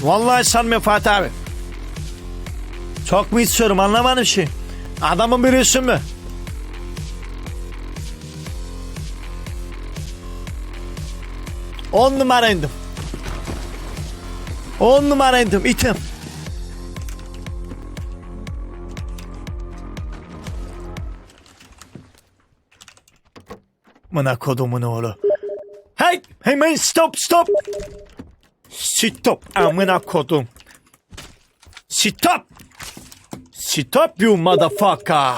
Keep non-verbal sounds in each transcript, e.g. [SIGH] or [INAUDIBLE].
Vallahi sanmıyorum Fatih abi. Çok mu istiyorum anlamadım şey. Adamın birisin mi? On numara indim. On numara indim itim. Mına kodumun oğlu. Hey hemen stop stop. Stop amına kodum. Stop. Stop you motherfucker.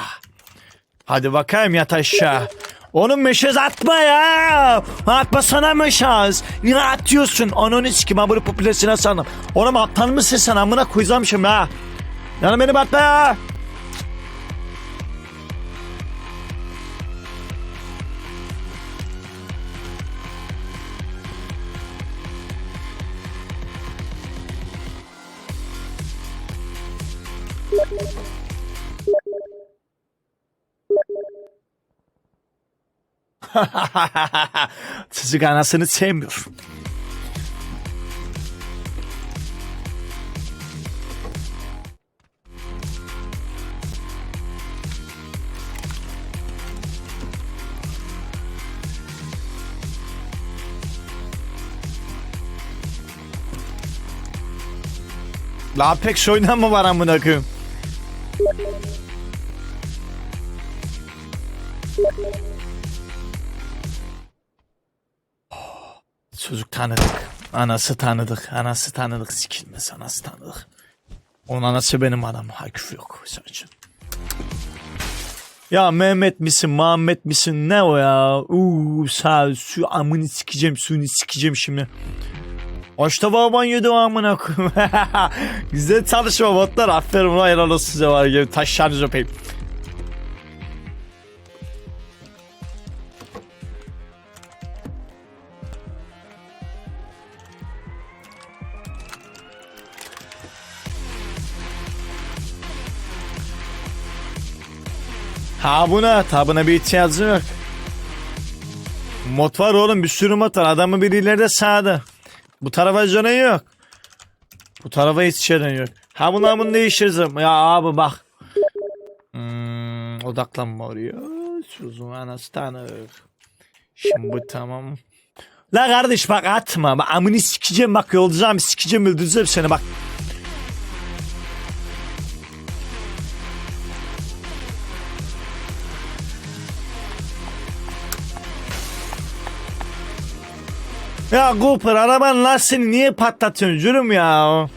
Hadi bakayım yat aşağı. Onun meşez atma ya. Atma sana meşez. Niye atıyorsun? Onun sikim abone popülasyona sandım. Oğlum aptal mısın sen amına koyacağım ha. Yani benim atma ya. [LAUGHS] Çocuk anasını sevmiyor. La pek oynan mı var amına koyayım? Çocuk tanıdık. Anası tanıdık. Anası tanıdık. Sikilmez anası tanıdık. Onun anası benim adam. Ha yok. Sadece. Ya Mehmet misin, Muhammed misin ne o ya? Uuu sağ su amını sikeceğim, suyunu sikeceğim şimdi. Açta baban yedi amına koyayım. [LAUGHS] Güzel çalışma botlar. Aferin ulan helal olsun size var ya. Taşlarınızı öpeyim. Ha buna, ha buna bir ihtiyacım yok. Mod var oğlum bir sürü mod var. Adamın biri ileride sağda. Bu tarafa canı yok. Bu tarafa hiç canı yok. Ha bunu bunu değiştiririz. Ya abi bak. Hmm, odaklanma oraya. Suzun anası tanır. Şimdi bu tamam. La kardeş bak atma. Amını sikeceğim bak yolacağım sikeceğim öldüreceğim seni bak. Ya Cooper arabanın lastiğini niye patlatıyorsun cürüm ya?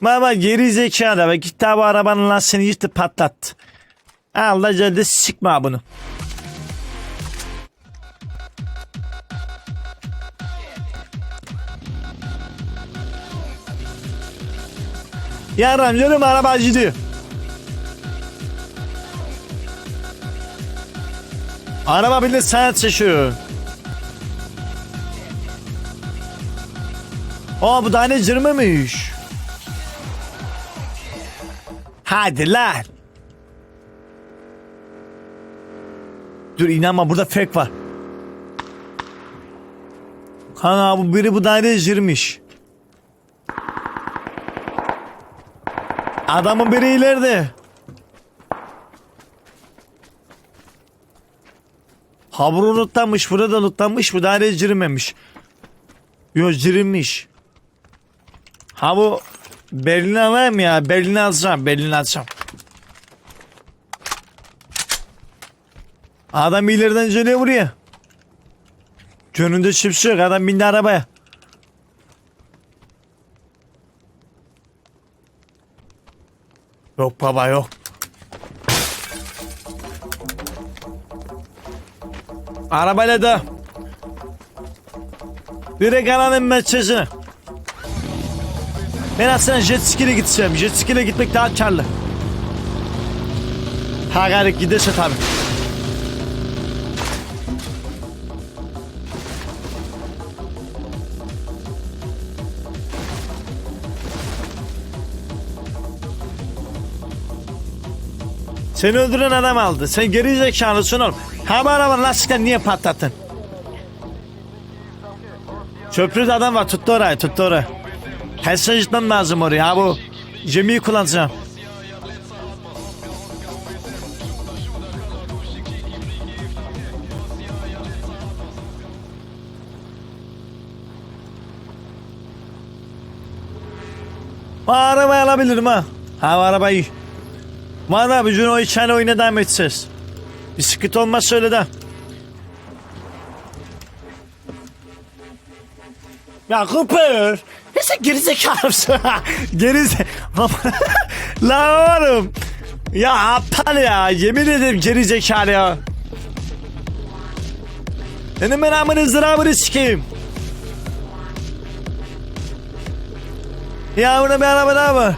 Baba geri zekalı ve gitti abi arabanın lastiğini gitti patlattı. Allah geldi sikme bunu. Yarım yürüm araba gidiyor. Araba bile saat şaşıyor. Aa bu da ne cırmamış. Hadi lan. Dur inanma burada fake var. Kana bu biri bu daire girmiş. Adamın biri ileride. Ha bunu unutlanmış, burada unutlanmış, bu daire girmemiş. Yok girilmiş. Ha bu Berlin'i alayım ya. Berlin'i alacağım. Berlin'i alacağım. Adam ileriden geliyor buraya. Gönlünde çipsi yok. Adam bindi arabaya. Yok baba yok. Arabayla da. Direkt alanın mesajını. Ben aslında jet ski ile gideceğim. Jet ski ile gitmek daha karlı. Ha gayret giderse tabii. Seni öldüren adam aldı. Sen geri zekalısın oğlum. Ha bu arabanın lastiklerini niye patlattın? Köprüde adam var tuttu orayı tuttu orayı. Tersine gitmem lazım oraya bu. Gemiyi kullanacağım. Arabayı alabilirim ha. Ha arabayı. Valla bütün o içeri oyuna devam edeceğiz. Bir sıkıntı olmaz söyle de. Ya Cooper. Ne sen gerizekalı mısın? [LAUGHS] Gerize... [LAUGHS] La oğlum. Ya aptal ya. Yemin ederim gerizekalı ya. Benim ben amını ızdırabını sikeyim. Ya buna bir araba daha mı?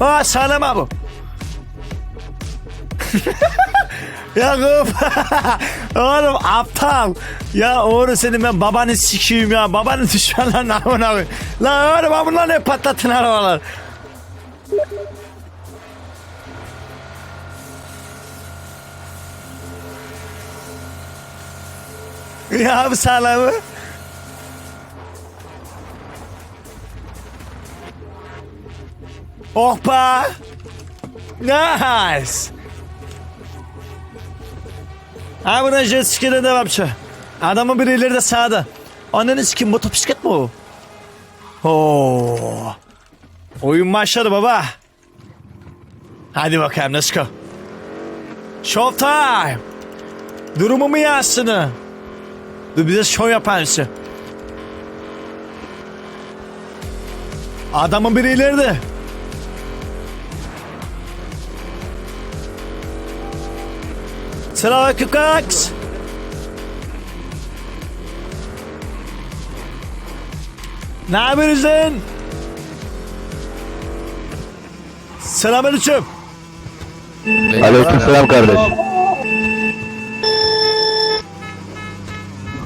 Aa sağlam abi. ya kız. [LAUGHS] oğlum aptal. Ya oğlum senin ben babanı sikeyim ya. Babanı [LAUGHS] düşmanlar namına koy. La oğlum bunlar ne patlatın arabalar. Ya bu sağlamı. Oh be. Nice. Ha buna jet ski'de devamçı. Adamın biri ileride sağda. Ananı sikim motosiklet mi o? Oo. Oyun başladı baba. Hadi bakalım let's go. Show time. Durumumu yazsın. Dur bize show yaparsın. Adamın biri ileride. Selamünaleyküm kaks. Ne yapıyorsunuz lan? Selamünaleyküm. Aleykümselam kardeş.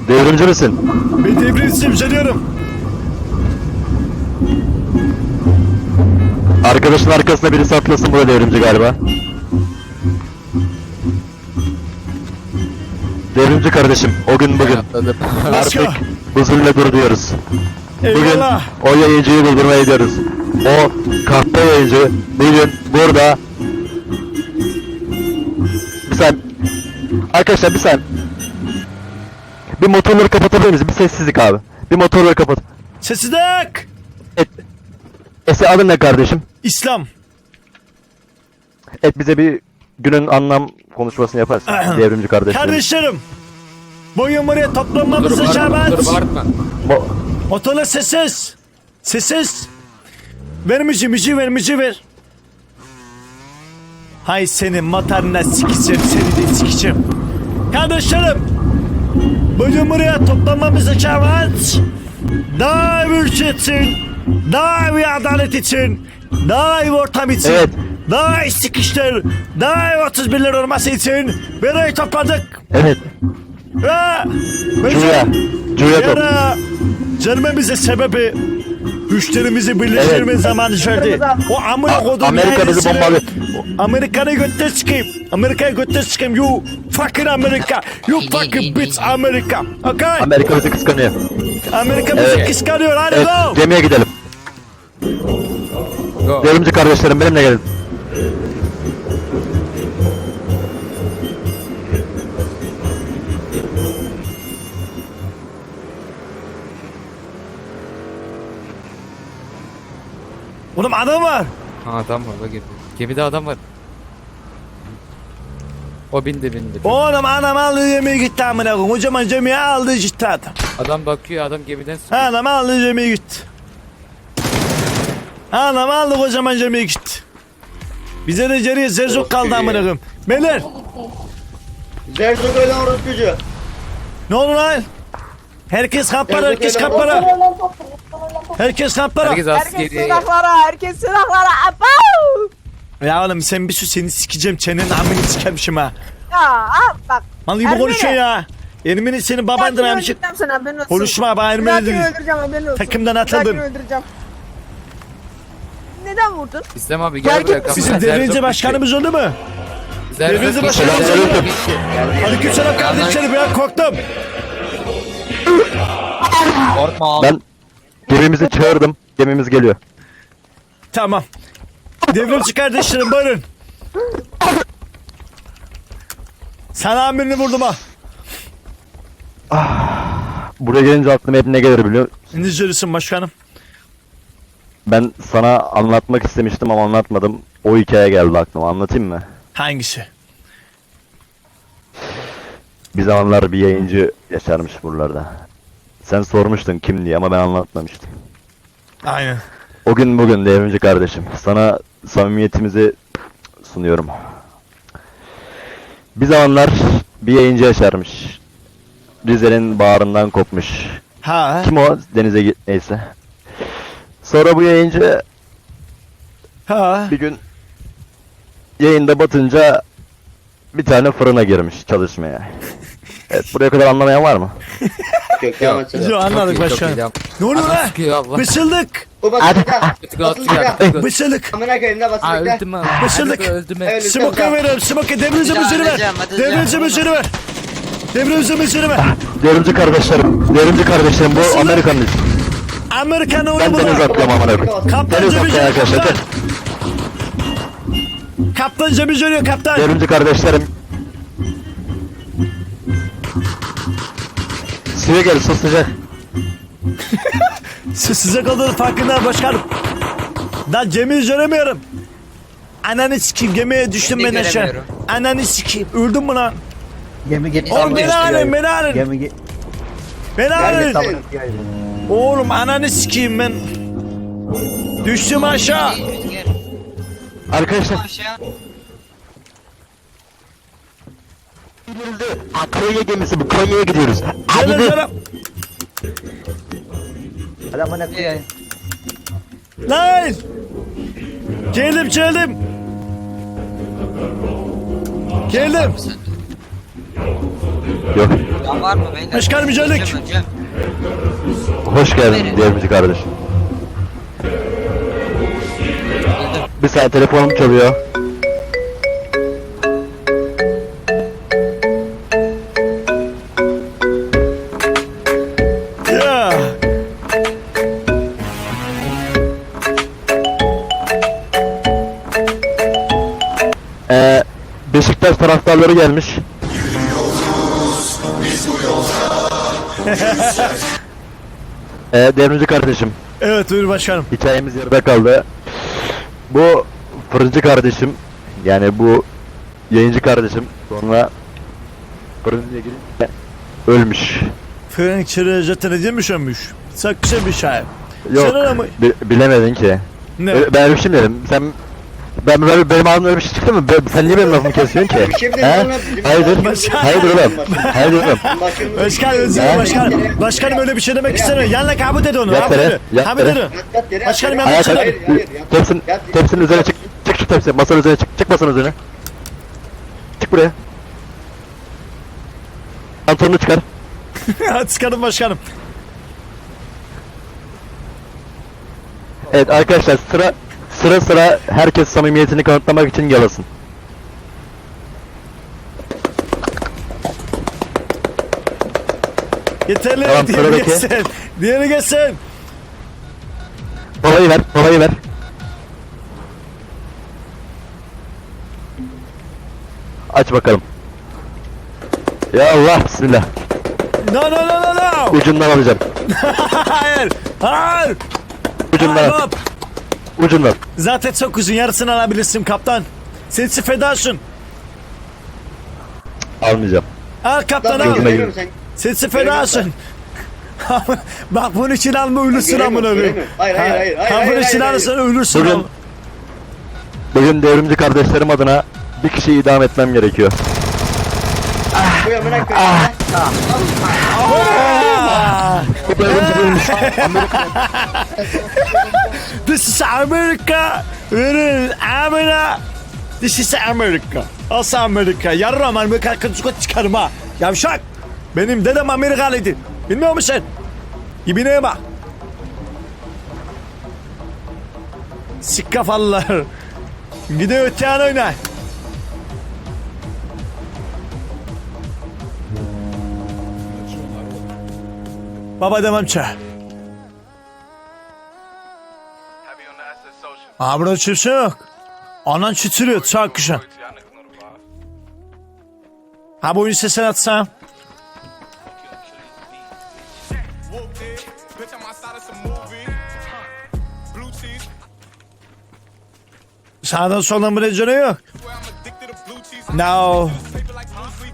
Devrimci misin? Ben devrimciyim söylüyorum. Arkadaşın arkasında birisi atlasın bu da devrimci galiba. Devrimci kardeşim, o gün bugün. [LAUGHS] Artık huzurla dur diyoruz. Bugün o yayıncıyı buldurmaya gidiyoruz. O kahpe yayıncı bugün burada. Bir sen. Arkadaşlar bir sen. Bir motorları kapatabilir miyiz? Bir sessizlik abi. Bir motorları kapat. Sessizlik. Et. Ese adın ne kardeşim? İslam. Et bize bir günün anlam konuşmasını yaparsın. [CLEARS THROAT] devrimci kardeşlerim. Kardeşlerim. Boyun buraya toplanmamızı bağırtma. Mo- Motorla sessiz. Sessiz. Ver müziği, müziği ver, müziği ver. Hay senin motoruna sikeceğim, seni de sikeceğim. Kardeşlerim. Bugün buraya toplanmamızı şabat. Daha iyi ülke için, daha iyi adalet için, daha iyi ortam için, Evet. Daha iyi sıkıştır, daha iyi 31'ler olması için burayı topladık. evet. Ve Cuya. Cuya top. Canımızın sebebi müşterimizi birleştirme Evet. zamanı geldi. O amına kodum Amerika bizi bombalıyor. Amerika'yı götte çıkayım. Amerika'yı götte çıkayım. You fucking Amerika. You fucking bitch Amerika. Okay? Amerika bizi kıskanıyor. Amerika bizi Evet. kıskanıyor. Hadi Evet, go. gemiye gidelim. Go. Devrimci kardeşlerim benimle gelin. Oğlum adam var. Ha adam var bak girdi. Gemide adam var. O bindi bindi. Oğlum anam aldı yemeğe gitti amına koyayım. Kocaman yemeği aldı gitti adam. Adam bakıyor adam gemiden sıkıyor. Anam aldı yemeğe gitti. Anam aldı kocaman yemeğe gitti. Bize de geriye zerzok kaldı amına koyayım. Beyler Zerzok öyle orospucu. ne oldu lan? Herkes Zerzok herkes öyle kampara. Herkes kampara. Herkes Herkes askeri. silahlara, herkes silahlara. Abav! Ya oğlum sen bir sus seni sikeceğim çenenin amını sikemişim ha. Ya al bak. Mal gibi Ermeni. konuşuyor ya. Ermeni senin babandır Babandır amcık. öldüreceğim sana haberin olsun. Konuşma Bir Ermeni dahakini değil. öldüreceğim haberin olsun. Takımdan atıldım. öldüreceğim. Neden vurdun? İslam abi gel buraya. kapıdan Bizim devrimci başkanımız oldu mu? Başına Zerzo alın. gitti. Aleykümselam kardeşlerim ya korktum. Korkma abi. Ben gemimizi [LAUGHS] çağırdım. Gemimiz geliyor. Tamam. Devrimci kardeşlerim buyurun. Sana amirini vurdum ha. Buraya gelince aklıma hep ne gelir biliyor İngilizcelisin başkanım. Ben sana anlatmak istemiştim ama anlatmadım. O hikaye geldi aklıma. Anlatayım mı? Hangisi? Bir zamanlar bir yayıncı yaşarmış buralarda. Sen sormuştun kim diye ama ben anlatmamıştım. Aynen. O gün bugün devrimci kardeşim. Sana samimiyetimizi sunuyorum. Bir zamanlar bir yayıncı yaşarmış. Rize'nin bağrından kopmuş. Ha. Kim o? Denize git neyse. Sonra bu yayıncı Ha. bir gün yayında batınca bir tane fırına girmiş çalışmaya. [LAUGHS] Evet buraya kadar anlamayan var mı? [LAUGHS] Kökte anlatsana. Yo anladık başkanım. Ne oluyor lan? Bısıldık. Bu. Tıkla Basılıkta. atıyor. tıkla. Bısıldık. Amına koyayım da Aa basılıkta. öldüm ben. Bısırdık. Hadi Öldüm ben. Evet. Smoke veriyorum. Smoke devrimci müziğini ver. Devrimci müziğini ver. Devrimci müziğini ver. Devrimci kardeşlerim, devrimci kardeşlerim bu Amerikan iş. Amerikan oğlu Ben bu deniz atlamam amına koyayım. Kaptan Deniz Cemil atlayan arkadaşlar. kaptan. gel. Kaptan Cemil Cemil kaptan. Devrimci kardeşlerim. Suya gel su sıcak. [LAUGHS] Siz size kaldığınız farkında başkanım. Lan Cemil göremiyorum. Ananı sikeyim gemiye düştüm ben aşağı. göremiyorum. Ananı sikeyim. Öldüm mü lan? Gemi git. Oğlum beni alın beni alın. Gemi git. Beni alın. Neredesin? Oğlum ananı sikeyim ben. Düştüm aşağı. Arkadaşlar. Konya gemisi bu. Konya'ya gidiyoruz. Hadi Gelin de. canım. Hadi amına koyayım. Lan. Geldim geldim. Geldim. Yok. Can var mı beyler? Başkanım, geldik. Öleceğim, öleceğim. Hoş geldin devrimci kardeşim. Bir saat telefonum çalıyor. Taraftarları gelmiş. [LAUGHS] ee, devrimci kardeşim, Evet buyur başkanım. hikayemiz yarıda kaldı. Bu fırıncı kardeşim, yani bu yayıncı kardeşim sonra fırıncıya girince ölmüş. Fren çırıcatını demiş ölmüş. Sakça bir şey. Yok, bi- bilemedin ki. Ne? Ö- Ben ölmüşüm dedim. Sen ben böyle benim ağzımdan öyle bir şey çıktı mı? Ben- Sen niye benim lafımı kesiyorsun ki? Şimdi He? sonra bizim- Hayırdır? Başkan- Hayırdır oğlum? Hayırdır oğlum? Başkanım- Başkan özür dilerim He? başkan. Başkanım öyle bir şey demek istemiyor. Yanına kabul edin onu. Edin. Yat, yat yere, Başkanım, ben Hayır, çıkarım. Hayır, hayır, yat. Tepsin, tepsinin üzerine çık. Çık şu tepsi. Masanın üzerine çık. Çık masanın üzerine. Çık buraya. Pantolonunu çıkar. [LAUGHS] Hadi çıkarın başkanım. Evet arkadaşlar sıra sıra sıra herkes samimiyetini kanıtlamak için yalasın. Yeterli. Tamam, Diğeri sıradaki. geçsin. Diğeri geçsin. Kolayı ver, kolayı ver. Aç bakalım. Ya Allah bismillah. No no no no no. Ucundan alacağım. [LAUGHS] Hayır. Hayır. Ucundan al. Hop. Ucundan. Zaten çok uzun yarısını alabilirsin kaptan. Sensi fedasın. Almayacağım. Al kaptan al. Görüyorum gir. sen. Sensi fedasın. [LAUGHS] Bak bunun için alma ölürsün amına koyayım. Hayır, hayır, hayır, hayır, Ha, hayır, bunun için alırsan ölürsün. Bugün-. Bugün devrimci kardeşlerim adına bir kişiyi idam etmem gerekiyor. Bu amına koyayım. Ah! Bu devrimci değilmiş. [LAUGHS] This is America. America. This is America. As Amerika. Yarram Amerika kızı çıkarım ha. Yavşak. Benim dedem Amerikalıydı. Bilmiyor musun? İbine bak. Sik kafalılar. Gidiyor öte yana. Baba demem çağır. Ki. Aa burada kimse yok. Anan çitiriyor çak kışın. Ha bu oyun sesini atsam. Sağdan soldan bir canı yok. No.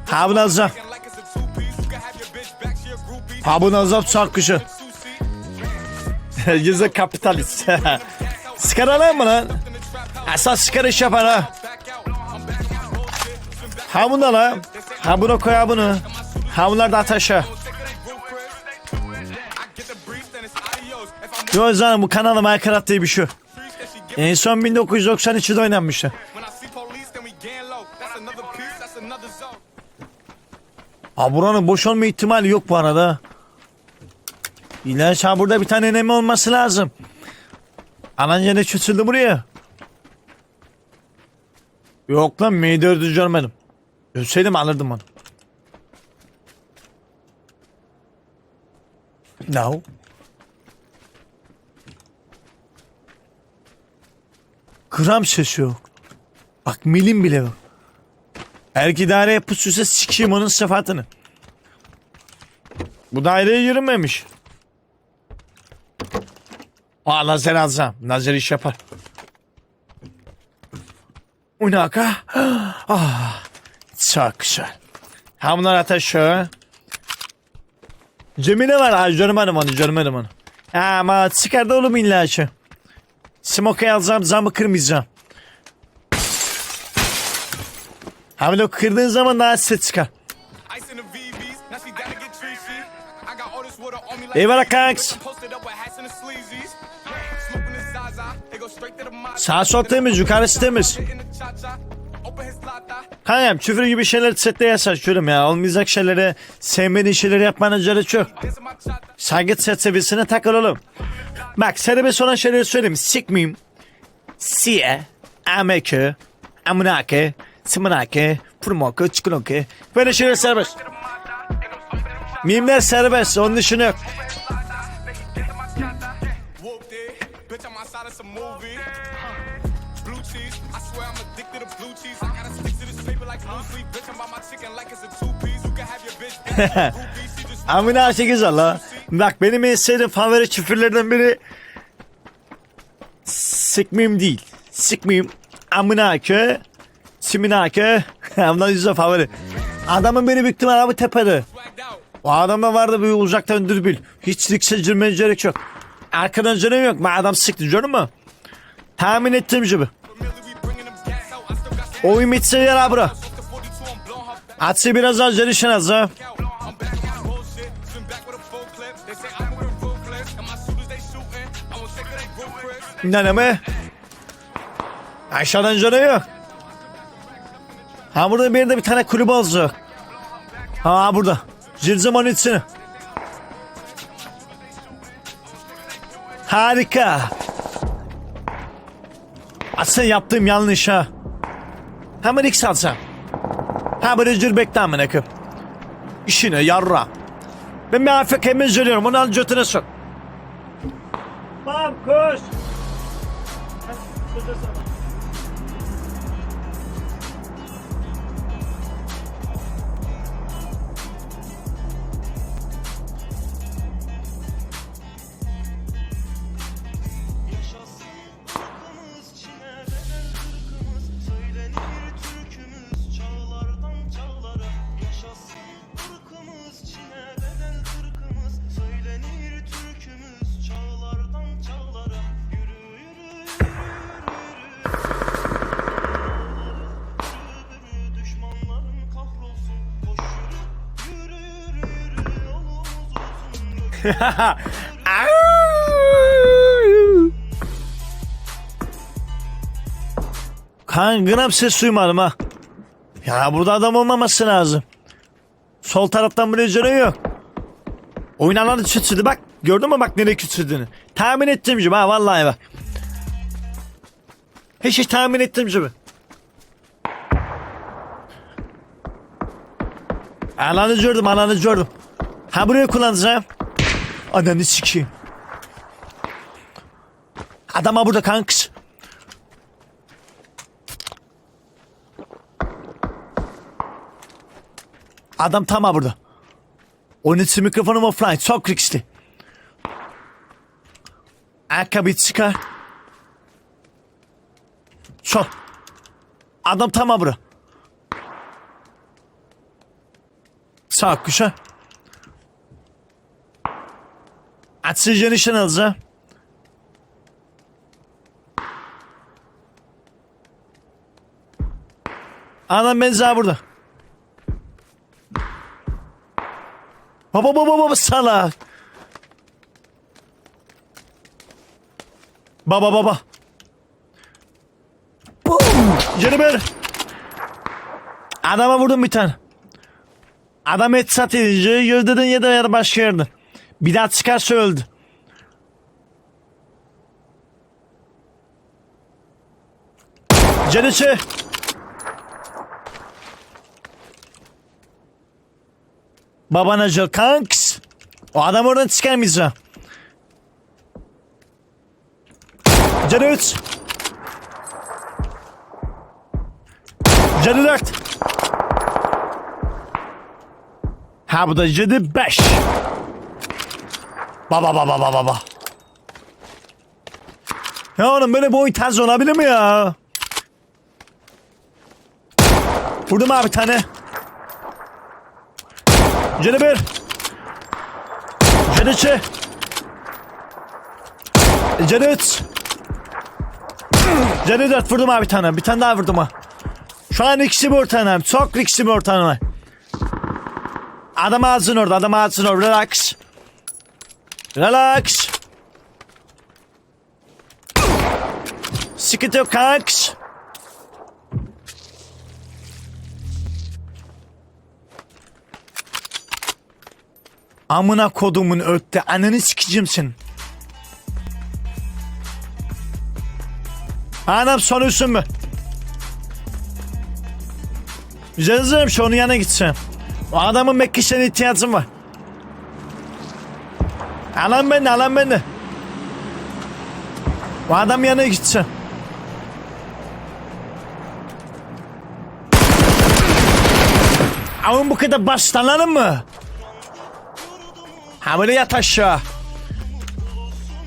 Ha bunu alacağım. Ha bunu alacağım çak kışın. [LAUGHS] Yüzde kapitalist. [LAUGHS] Sigara lan mı lan? Esas sigara iş yapar ha. Ha bunda lan. Ha buna koy ha bunu. Ha bunlar da ateşe. Yo canım bu kanalda Minecraft diye bir şey. En son 1992'de oynanmıştı. Ha buranın boş olma ihtimali yok bu arada. İlaç ha burada bir tane enemi olması lazım. Ananca ne küçüldü buraya? Yok lan M4'ü görmedim. Ölseydim alırdım onu. No. Gram ses yok. Bak milim bile yok. Erki daireye pusuyorsa sikeyim onun sıfatını. Bu daireye yürümemiş. Aa lazer alacağım. Lazer iş yapar. Unaka. Ah, çok güzel. Ha bunlar ateş şu. Cemile var. Ha görmedim onu görmedim onu. Ha, ama çıkardı oğlum illa ki. Smoke'ı alacağım camı kırmayacağım. Ha böyle kırdığın zaman daha ses çıkar. Eyvallah kanks. Sağ sol temiz, yukarısı temiz. Kankam küfür gibi şeyler sette yasaşıyorum ya. Olmayacak şeyleri, sevmediğin şeyleri yapmanın gerek yok. Saygı set seviyesine takıl oğlum. Bak serbest olan şeyleri söyleyeyim. Sikmeyeyim. Siye, ameke, amınake, simınake, purmoke, çikonoke. Böyle şeyler serbest. Mimler serbest, onun dışında yok. [LAUGHS] Amına şey güzel la. Bak benim en sevdiğim favori küfürlerden biri Sikmeyim değil. Sikmeyim. Amınake. Siminake. Bunlar güzel favori. Adamın beni büktüm abi tepede. O adamda vardı bir uzaktan dürbül. Hiç dikse girmeye gerek yok. Arkadan canım yok. Ma adam sıktı canım mı? Tahmin ettiğim gibi. Familiar, we bringing them gas out. I still got mi? Aşağıdan canı yok. Ha burada bir yerde bir tane kulübe olacak. Ha burada. Zilzim onun içine. Harika. Aslında yaptığım yanlış ha. Hemen X alsam. Ha böyle cır bekle amına koyayım. İşine yarra. Ben bir AFK'mi söylüyorum onu al götüne sok. Tamam koş. But there's a [LAUGHS] Kan gram ses duymadım ha. Ya burada adam olmaması lazım. Sol taraftan buraya canı yok. Oynanan küçüldü bak. Gördün mü bak nereye küçüldüğünü. Tahmin ettim gibi ha vallahi bak. Hiç hiç tahmin ettim gibi. Alanı gördüm alanı gördüm. Ha buraya kullanacağım. Ananı sikeyim. Adama burada kanks. Adam tam ha burada. İçin mikrofonum offline. Çok riskli. Ayakkabıyı çıkar. Çok. Adam tam ha burada. Sağ kuşa. Nişan alacağım. Anam ben daha burada. Baba baba baba salak. Baba baba. Boom. Jennifer. Adama vurdum bir tane. Adam et sat edince yıldırdın ya da başka yerde. Bir daha çıkarsa öldü. Caniçi. Babana Joe kanks. O adam oradan çıkarmayacağım. Canı 3. Canı 4. Ha bu da canı 5. Baba baba baba baba. Ya oğlum böyle boy tarz olabilir mi ya? Vurdum abi tane. Canı bir. Canı iki. Canı üç. Canı dört vurdum abi tane. Bir tane daha vurdum ha. Şu an ikisi bir ortağına. Çok ikisi bir ortağına. Adam ağzın orada. Adam ağzın orada. Relax. Relax. Sıkıntı yok kanks. Amına kodumun ötte ananı sikeceğim senin. Anam sonuçsun mu? Güzelizim şu onun yanına gideceğim. O adamın mekkişine ihtiyacım var. Alan beni alan beni. O adam yanına gideceğim. Ama bu kadar başlanalım mı? Ha böyle yat aşağı.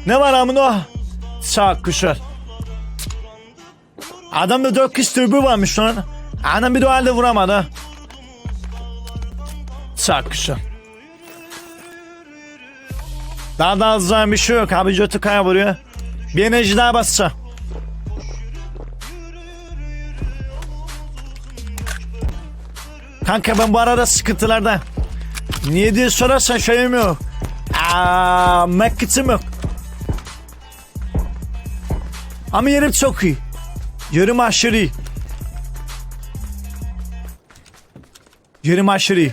Ne var amın o? Sağ kuşlar. Adamda dört kız türbü varmış lan. Anam bir de o halde vuramadı. Sağ kuşlar. Daha da azdan bir şey yok. Abi götü kaya vuruyor. Bir enerji daha basacağım. Kanka ben bu arada sıkıntılarda. Niye diye sorarsan şeyim yok. Aa, Mekkitim yok. Ama yerim çok iyi. Yerim aşırı iyi. Yerim aşırı iyi.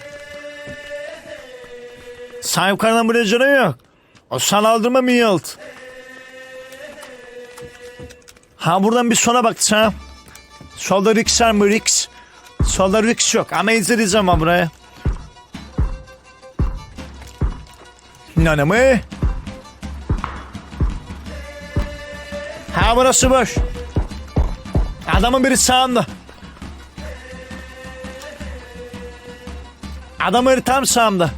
Sen yukarıdan buraya canı yok. Sana aldırma mı? Ha buradan bir sona bak sen. Solda Rix var mı Rix? Solda Rix yok ama izleyeceğim ha buraya. Ne ne mi? Ha burası boş. Adamın biri sağında. Adamın biri tam sağımda.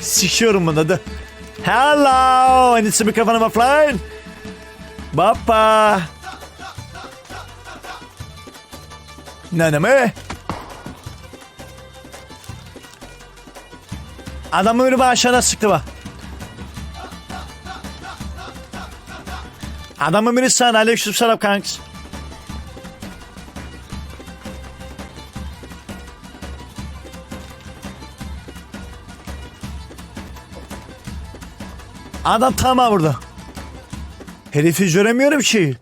Sikiyorum bunu da. Hello, and it's a microphone offline. Baba. Mi? Adamı bana aşağıda sıktı bak. Adamın biri sana aleyküm selam kanks. Adam tamam burada. Herifi göremiyorum ki.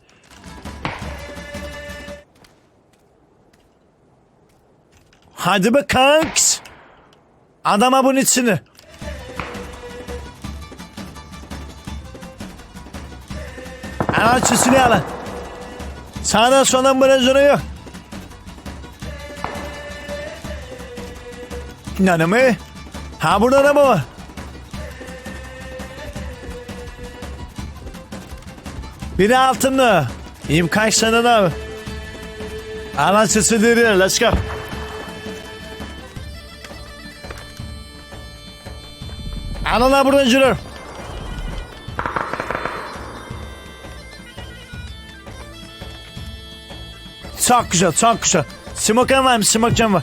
Hadi be kanks. Adama bunun içini. Ana çizini alın. Sağdan soldan brazonu yok. Mi? Ha burada ne bu var? Biri kaç sene abi. Anasısı diriyor. Let's go. Anana buradan yürü. Çok güzel, çok güzel. Smoke'an var mı? Smoke'an var.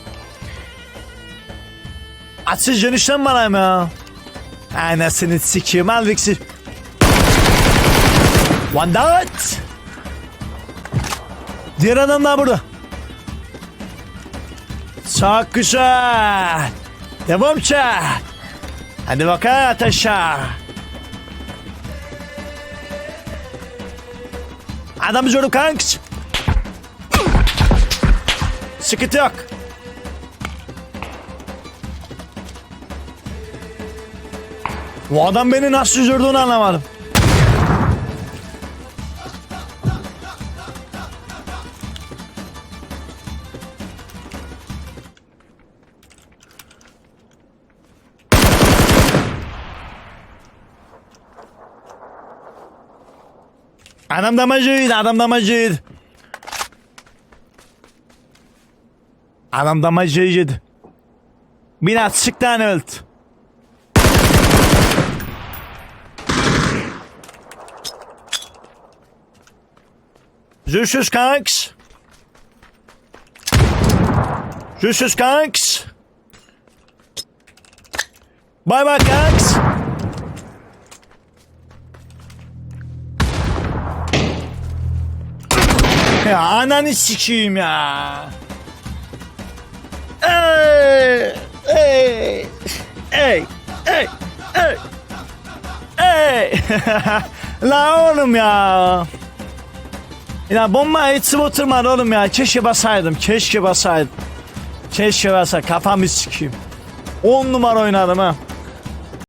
Açız dönüşten bana ya. Anasını sikeyim al Vix'i. One dot. Diğer adam da burada. Çok güzel. Devam ki. Hadi bakalım ateşe. Adam zoru kanks. Sıkıntı yok. Bu adam beni nasıl üzürdüğünü anlamadım. Adam damacıydı, adam damacıydı. Adam damacıydı. Bina sıktan öldü. Zusjes kanks. Zusjes kanks. Bye bye kanks. Ya ananı sikeyim ya. Ey, ey, ey, ey, ey, ey. [LAUGHS] La oğlum ya. Ya bomba hiç oturmadı oğlum ya. Keşke basaydım. Keşke basaydım. Keşke basaydım. Kafamı sikeyim. 10 numara oynadım ha.